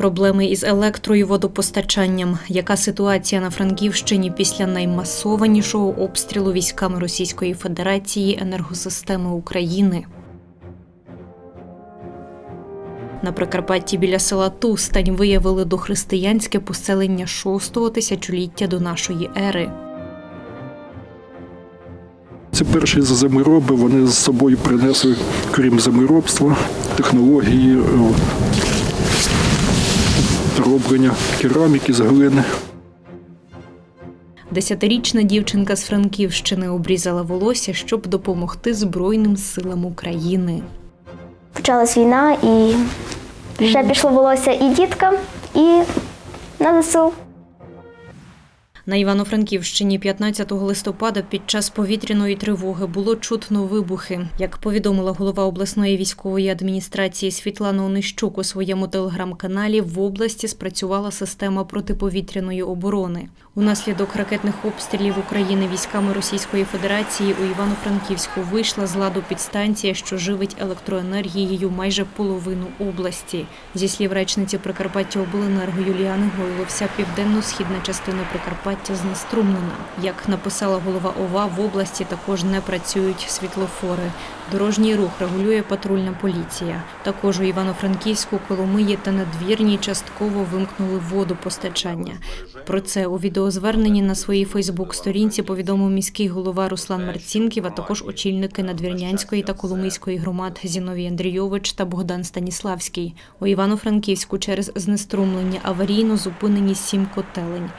Проблеми із електро і водопостачанням. Яка ситуація на Франківщині після наймасованішого обстрілу військами Російської Федерації енергосистеми України? На Прикарпатті біля села Тустань виявили дохристиянське поселення шостого тисячоліття до нашої ери. Ці перші землероби вони з собою принесли, крім землеробства, технології е, роблення кераміки з глини. Десятирічна дівчинка з Франківщини обрізала волосся, щоб допомогти Збройним силам України. Почалась війна і ще пішло волосся і діткам, і на ЗСУ. На Івано-Франківщині 15 листопада під час повітряної тривоги було чутно вибухи. Як повідомила голова обласної військової адміністрації Світлана Онищук у своєму телеграм-каналі, в області спрацювала система протиповітряної оборони. Унаслідок ракетних обстрілів України військами Російської Федерації у Івано-Франківську вийшла з ладу підстанція, що живить електроенергією майже половину області. Зі слів речниці Прикарпаття Обленерго Юліани Гойло, вся південно-східна частина Прикарпаття знеструмлена. Як написала голова ОВА, в області також не працюють світлофори. Дорожній рух регулює патрульна поліція. Також у Івано-Франківську, Коломиї та Надвірній частково вимкнули водопостачання. Про це у відеозверненні на своїй Фейсбук-сторінці повідомив міський голова Руслан Марцінків, а також очільники Надвірнянської та Коломийської громад Зіновій Андрійович та Богдан Станіславський. У Івано-Франківську через знеструмлення аварійно зупинені сім котелень.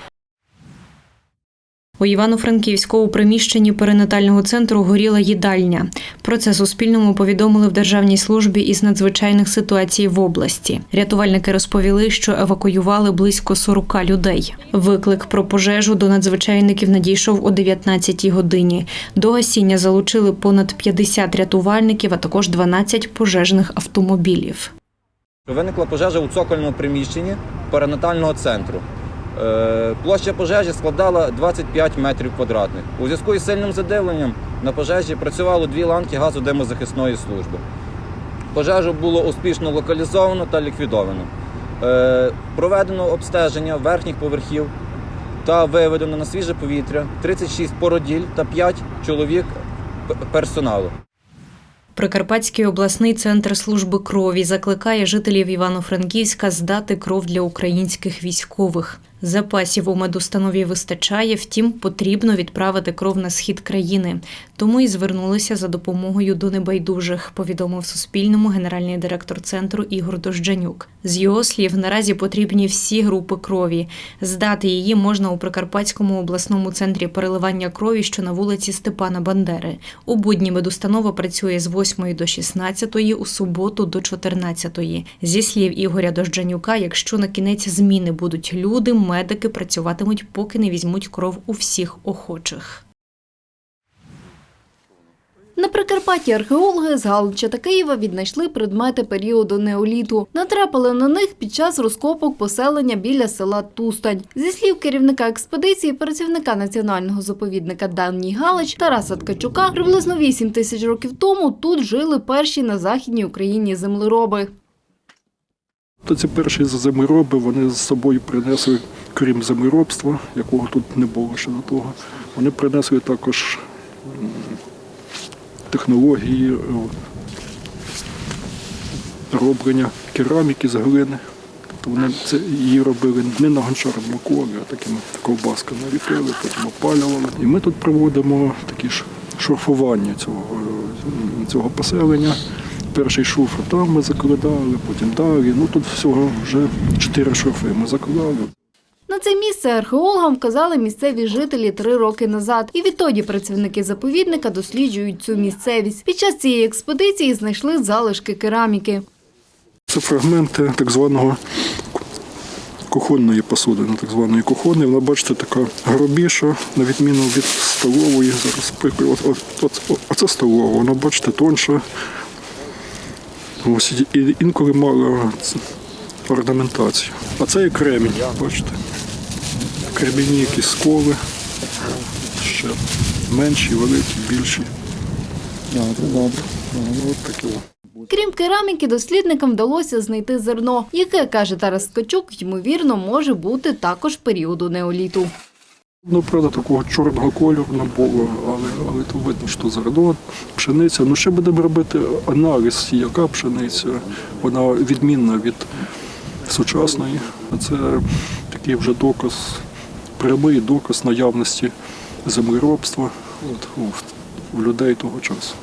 У Івано-Франківську у приміщенні перинатального центру горіла їдальня. Про це Суспільному повідомили в Державній службі із надзвичайних ситуацій в області. Рятувальники розповіли, що евакуювали близько 40 людей. Виклик про пожежу до надзвичайників надійшов о 19-й годині. До гасіння залучили понад 50 рятувальників, а також 12 пожежних автомобілів. Виникла пожежа у цокольному приміщенні перинатального центру. Е, Площа пожежі складала 25 метрів квадратних. У зв'язку із сильним задивленням на пожежі працювало дві ланки газодимозахисної служби. Пожежу було успішно локалізовано та ліквідовано. Е, Проведено обстеження верхніх поверхів та виведено на свіже повітря 36 породіль та 5 чоловік персоналу. Прикарпатський обласний центр служби крові закликає жителів Івано-Франківська здати кров для українських військових. Запасів у медустанові вистачає, втім, потрібно відправити кров на схід країни. Тому і звернулися за допомогою до небайдужих, повідомив Суспільному генеральний директор центру Ігор Дожджанюк. З його слів, наразі потрібні всі групи крові. Здати її можна у Прикарпатському обласному центрі переливання крові, що на вулиці Степана Бандери. У будні медустанова працює з 8 до 16, у суботу до 14. Зі слів Ігоря Дожджанюка, якщо на кінець зміни будуть люди, медики працюватимуть, поки не візьмуть кров у всіх охочих. На Прикарпатті археологи з Галича та Києва віднайшли предмети періоду неоліту. Натрапили на них під час розкопок поселення біля села Тустань. Зі слів керівника експедиції, працівника національного заповідника Давній Галич Тараса Ткачука, приблизно 8 тисяч років тому тут жили перші на західній Україні землероби. То ці перші землероби вони з собою принесли, крім землеробства, якого тут не було ще до того, вони принесли також технології роблення кераміки з глини. Тобто вони це її робили не на гончарному колі, а такими ковбасками ліпили, потім опалювали. І ми тут проводимо такі ж шурфування цього, е, цього поселення. Перший шурф там ми закладали, потім далі. Ну тут всього вже чотири шурфи ми заклали. На це місце археологам вказали місцеві жителі три роки назад. І відтоді працівники заповідника досліджують цю місцевість. Під час цієї експедиції знайшли залишки кераміки. Це фрагменти так званого кухонної посудини, так званої кухонної. Вона, бачите, така грубіша, на відміну від столової. Зараз прикрию. От, от, от, от, оце столова, вона, бачите, тонша. Ось, і інколи мала орнаментацію. А це є кремінь, бачите. Кремінні якісь сколи, ще менші, великі, більші. Добре, добре. От таке. Крім кераміки, дослідникам вдалося знайти зерно, яке, каже Тарас Ткачук, ймовірно, може бути також періоду неоліту. Ну, правда, такого чорного кольору не було, але, але то видно, що зерно, пшениця. Ну, ще будемо робити аналіз, яка пшениця. Вона відмінна від сучасної. Це такий вже доказ, прямий доказ наявності землеробства от, у, у людей того часу.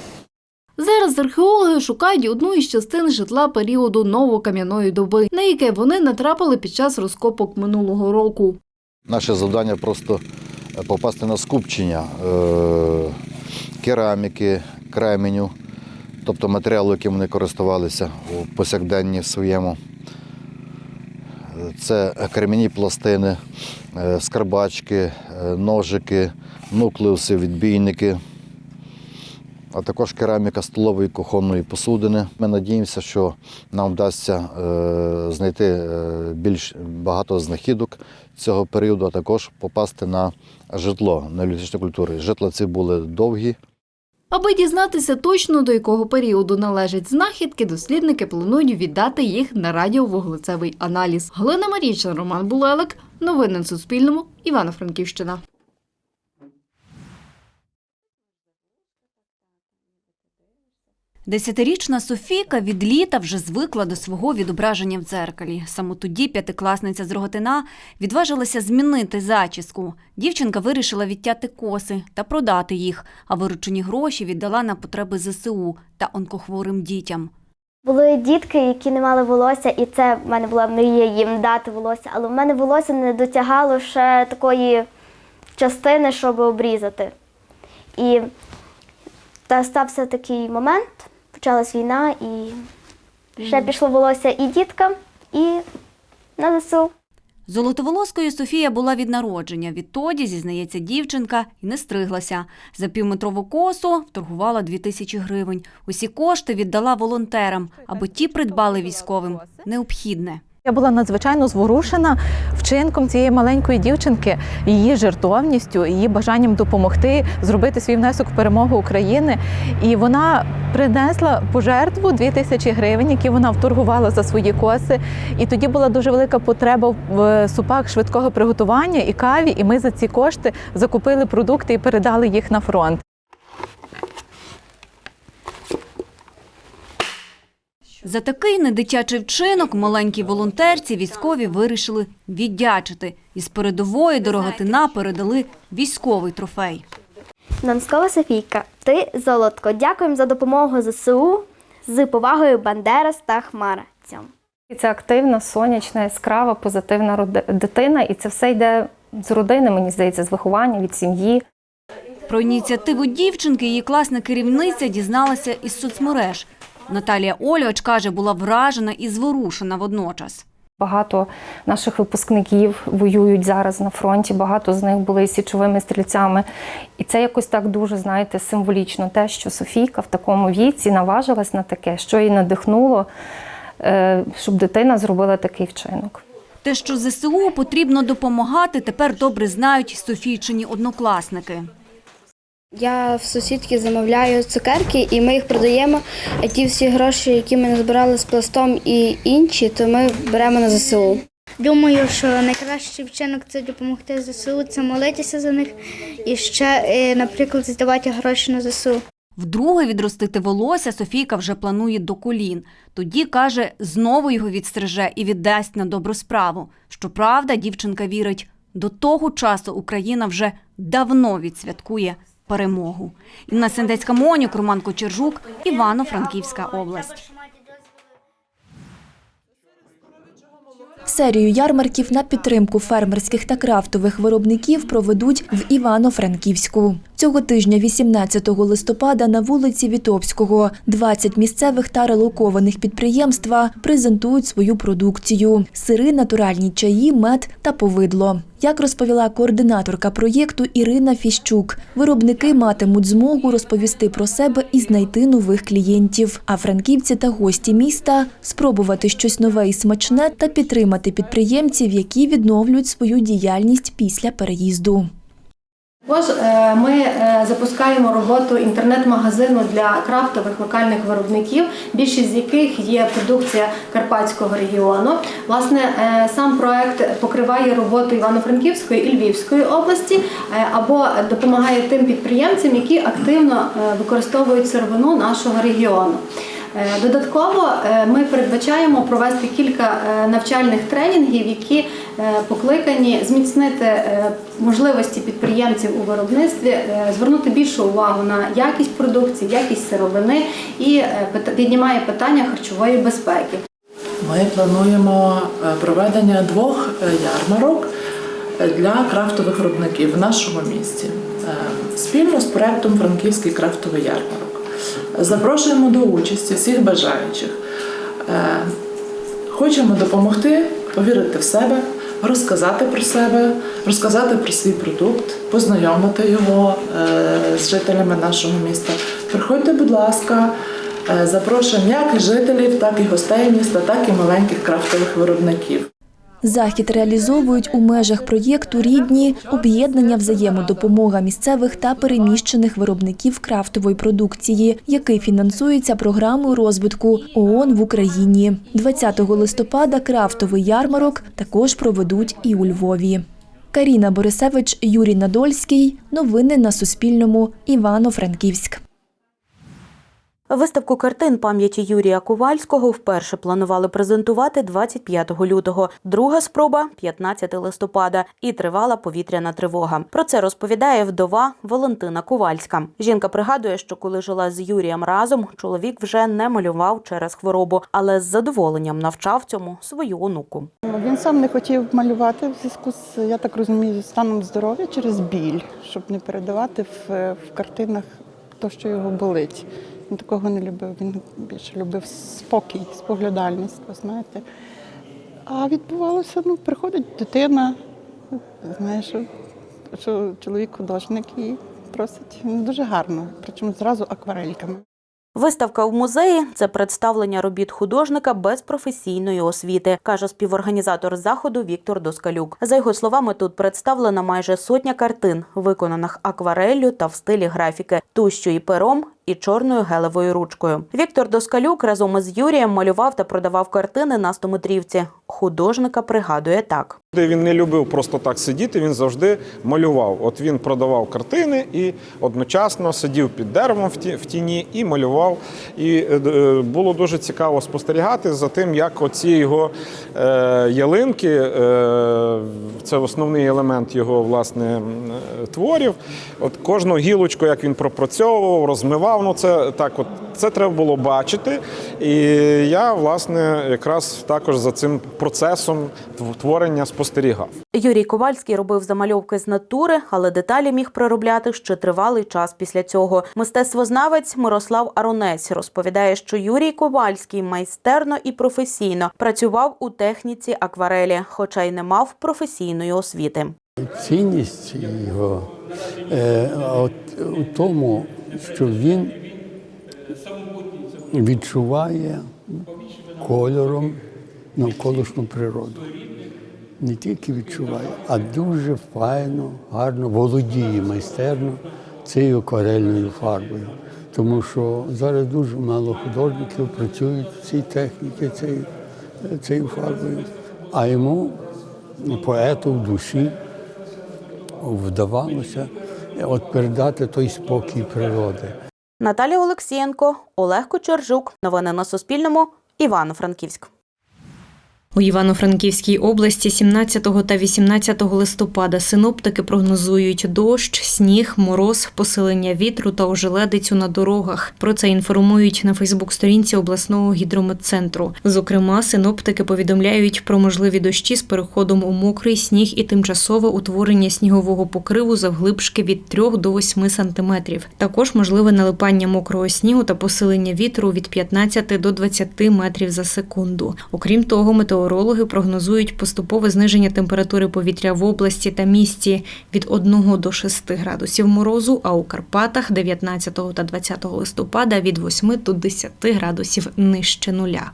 Зараз археологи шукають одну із частин житла періоду новокам'яної доби, на яке вони натрапили під час розкопок минулого року. Наше завдання просто е, попасти на скупчення е, кераміки, кременю, тобто матеріалу, яким вони користувалися у повсякденні своєму. Це крем'яні пластини, е, скарбачки, ножики, нуклеуси, відбійники, а також кераміка столової кухонної посудини. Ми надіємося, що нам вдасться е, знайти е, більш багато знахідок цього періоду, а також попасти на житло неолітичної культури. Житла ці були довгі, Аби дізнатися точно до якого періоду належать знахідки, дослідники планують віддати їх на радіовуглецевий аналіз. Галина Марічна, Роман Булелик. Новини на Суспільному. Івано-Франківщина. Десятирічна Софійка від літа вже звикла до свого відображення в дзеркалі. Саме тоді п'ятикласниця з Роготина відважилася змінити зачіску. Дівчинка вирішила відтяти коси та продати їх, а виручені гроші віддала на потреби ЗСУ та онкохворим дітям. Були дітки, які не мали волосся, і це в мене була мрія їм дати волосся, але в мене волосся не дотягало ще такої частини, щоб обрізати. І та стався такий момент, почалась війна, і ще пішло волосся і діткам, і на ЗСУ. Золотоволоскою Софія була від народження. Відтоді, зізнається дівчинка, і не стриглася. За півметрову косу вторгувала дві тисячі гривень. Усі кошти віддала волонтерам, аби ті придбали військовим необхідне. Я була надзвичайно зворушена вчинком цієї маленької дівчинки, її жертовністю, її бажанням допомогти зробити свій внесок в перемогу України. І вона принесла пожертву 2 тисячі гривень, які вона вторгувала за свої коси. І тоді була дуже велика потреба в супах швидкого приготування і каві. І ми за ці кошти закупили продукти і передали їх на фронт. За такий недитячий вчинок маленькій волонтерці військові вирішили віддячити. Із передової до Рогатина передали військовий трофей. Донскова Софійка, ти золотко. Дякуємо за допомогу ЗСУ з повагою Бандерас та Хмара. Цьому. Це активна, сонячна, яскрава, позитивна дитина, і це все йде з родини, мені здається, з виховання, від сім'ї. Про ініціативу дівчинки її класна керівниця дізналася із соцмереж. Наталія Ольгач каже, була вражена і зворушена водночас. Багато наших випускників воюють зараз на фронті, багато з них були січовими стрільцями. І це якось так дуже, знаєте, символічно те, що Софійка в такому віці наважилась на таке, що її надихнуло, е, щоб дитина зробила такий вчинок. Те, що ЗСУ потрібно допомагати, тепер добре знають Софійчині однокласники. Я в сусідки замовляю цукерки, і ми їх продаємо. А ті всі гроші, які ми назбирали з пластом і інші, то ми беремо на ЗСУ. Думаю, що найкращий вчинок це допомогти ЗСУ, це молитися за них і ще, е, наприклад, здавати гроші на ЗСУ. Вдруге відростити волосся Софійка вже планує до колін. Тоді, каже, знову його відстриже і віддасть на добру справу. Щоправда, дівчинка вірить, до того часу Україна вже давно відсвяткує перемогу. Інна Сендецька Монюк, Роман Кочержук, Івано-Франківська область. Серію ярмарків на підтримку фермерських та крафтових виробників проведуть в Івано-Франківську. Цього тижня, 18 листопада, на вулиці Вітовського 20 місцевих та релокованих підприємства презентують свою продукцію: сири, натуральні чаї, мед та повидло. Як розповіла координаторка проєкту Ірина Фіщук, виробники матимуть змогу розповісти про себе і знайти нових клієнтів. А франківці та гості міста спробувати щось нове і смачне та підтримати підприємців, які відновлюють свою діяльність після переїзду. Також е, ми е, запускаємо роботу інтернет-магазину для крафтових локальних виробників, більшість з яких є продукція Карпатського регіону. Власне, е, сам проект покриває роботу Івано-Франківської і Львівської області або допомагає тим підприємцям, які активно використовують сировину нашого регіону. Додатково ми передбачаємо провести кілька навчальних тренінгів, які покликані зміцнити е, можливості підприємців у виробництві, е, звернути більшу увагу на якість продукції, якість сировини і е, піднімає питання харчової безпеки. Ми плануємо е, проведення двох е, ярмарок е, для крафтових виробників в нашому місті е, спільно з проектом Франківський крафтовий ярмарок. Запрошуємо до участі всіх бажаючих. Е, Хочемо допомогти повірити в себе, розказати про себе, розказати про свій продукт, познайомити його е, з жителями нашого міста. Приходьте, будь ласка, е, запрошуємо як жителів, так і гостей міста, так і маленьких крафтових виробників. Захід реалізовують у межах проєкту Рідні об'єднання взаємодопомога місцевих та переміщених виробників крафтової продукції, який фінансується програмою розвитку ООН в Україні. 20 листопада крафтовий ярмарок також проведуть і у Львові. Каріна Борисевич, Юрій Надольський. Новини на Суспільному. Івано-Франківськ. Виставку картин пам'яті Юрія Ковальського вперше планували презентувати 25 лютого. Друга спроба 15 листопада. І тривала повітряна тривога. Про це розповідає вдова Валентина Ковальська. Жінка пригадує, що коли жила з Юрієм разом, чоловік вже не малював через хворобу, але з задоволенням навчав цьому свою онуку. Він сам не хотів малювати в зв'язку з, я так розумію, станом здоров'я через біль, щоб не передавати в, в картинах те, що його болить. Він такого не любив. Він більше любив спокій, споглядальність, ви знаєте. А відбувалося, ну, приходить дитина, знаєш, що, чоловік художник і просить ну, дуже гарно, причому зразу акварельками. Виставка в музеї це представлення робіт художника без професійної освіти, каже співорганізатор заходу Віктор Доскалюк. За його словами, тут представлена майже сотня картин, виконаних аквареллю та в стилі графіки, тущою пером і чорною гелевою ручкою. Віктор Доскалюк разом із Юрієм малював та продавав картини на стометрівці. Художника пригадує так. Він не любив просто так сидіти, він завжди малював. От він продавав картини і одночасно сидів під деревом в тіні і малював. І е, е, було дуже цікаво спостерігати за тим, як оці його е, ялинки, це основний елемент його власне творів. От кожну гілочку, як він пропрацьовував, розмивав. Ну це так, от це треба було бачити. І я власне якраз також за цим процесом творення спостерігав. Юрій Ковальський робив замальовки з натури, але деталі міг проробляти ще тривалий час після цього. Мистецтвознавець Мирослав Аронець розповідає, що Юрій Ковальський майстерно і професійно працював у техніці акварелі, хоча й не мав професійної освіти. Цінність його е, от, у тому, що він відчуває кольором навколишню природу. Не тільки відчуває, а дуже файно, гарно володіє майстерно цією акварельною фарбою. Тому що зараз дуже мало художників працюють в цій техніці, цією, цією фарбою. А йому, поету в душі, вдавалося от передати той спокій природи. Наталія Олексієнко, Олег Кучержук. Новини на Суспільному. Івано-Франківськ. У Івано-Франківській області 17 та 18 листопада синоптики прогнозують дощ, сніг, мороз, посилення вітру та ожеледицю на дорогах. Про це інформують на Фейсбук-сторінці обласного гідрометцентру. Зокрема, синоптики повідомляють про можливі дощі з переходом у мокрий сніг і тимчасове утворення снігового покриву завглибшки від 3 до 8 сантиметрів. Також можливе налипання мокрого снігу та посилення вітру від 15 до 20 метрів за секунду. Окрім того, метеорологи прогнозують поступове зниження температури повітря в області та місті від 1 до 6 градусів морозу, а у Карпатах 19 та 20 листопада від 8 до 10 градусів нижче нуля.